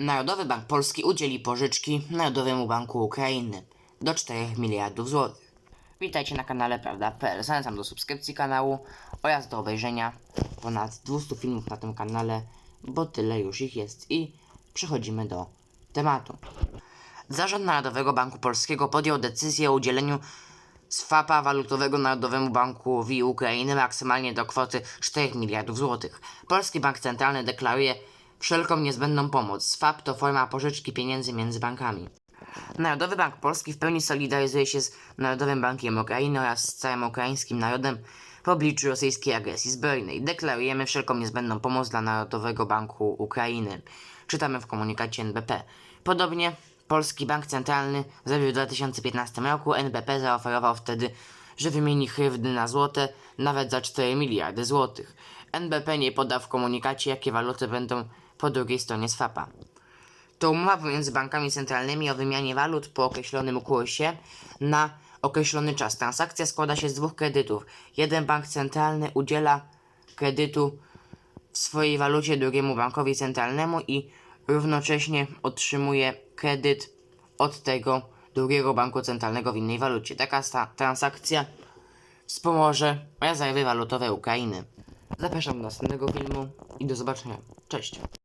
Narodowy Bank Polski udzieli pożyczki Narodowemu Banku Ukrainy do 4 miliardów złotych. Witajcie na kanale Prawda.pl. Zachęcam do subskrypcji kanału oraz do obejrzenia ponad 200 filmów na tym kanale, bo tyle już ich jest. I przechodzimy do tematu. Zarząd Narodowego Banku Polskiego podjął decyzję o udzieleniu swapa walutowego Narodowemu Bankowi Ukrainy maksymalnie do kwoty 4 miliardów złotych. Polski Bank Centralny deklaruje wszelką niezbędną pomoc. Swap to forma pożyczki pieniędzy między bankami. Narodowy Bank Polski w pełni solidaryzuje się z Narodowym Bankiem Ukrainy oraz z całym ukraińskim narodem w obliczu rosyjskiej agresji zbrojnej. Deklarujemy wszelką niezbędną pomoc dla Narodowego Banku Ukrainy. Czytamy w komunikacie NBP. Podobnie Polski Bank Centralny zrobił w 2015 roku. NBP zaoferował wtedy, że wymieni hrywny na złote nawet za 4 miliardy złotych. NBP nie podał w komunikacie, jakie waluty będą po drugiej stronie swapa. To umowa pomiędzy bankami centralnymi o wymianie walut po określonym kursie na określony czas. Transakcja składa się z dwóch kredytów. Jeden bank centralny udziela kredytu w swojej walucie drugiemu bankowi centralnemu i równocześnie otrzymuje kredyt od tego drugiego banku centralnego w innej walucie. Taka transakcja wspomoże rezerwy walutowe Ukrainy. Zapraszam do następnego filmu i do zobaczenia. Cześć!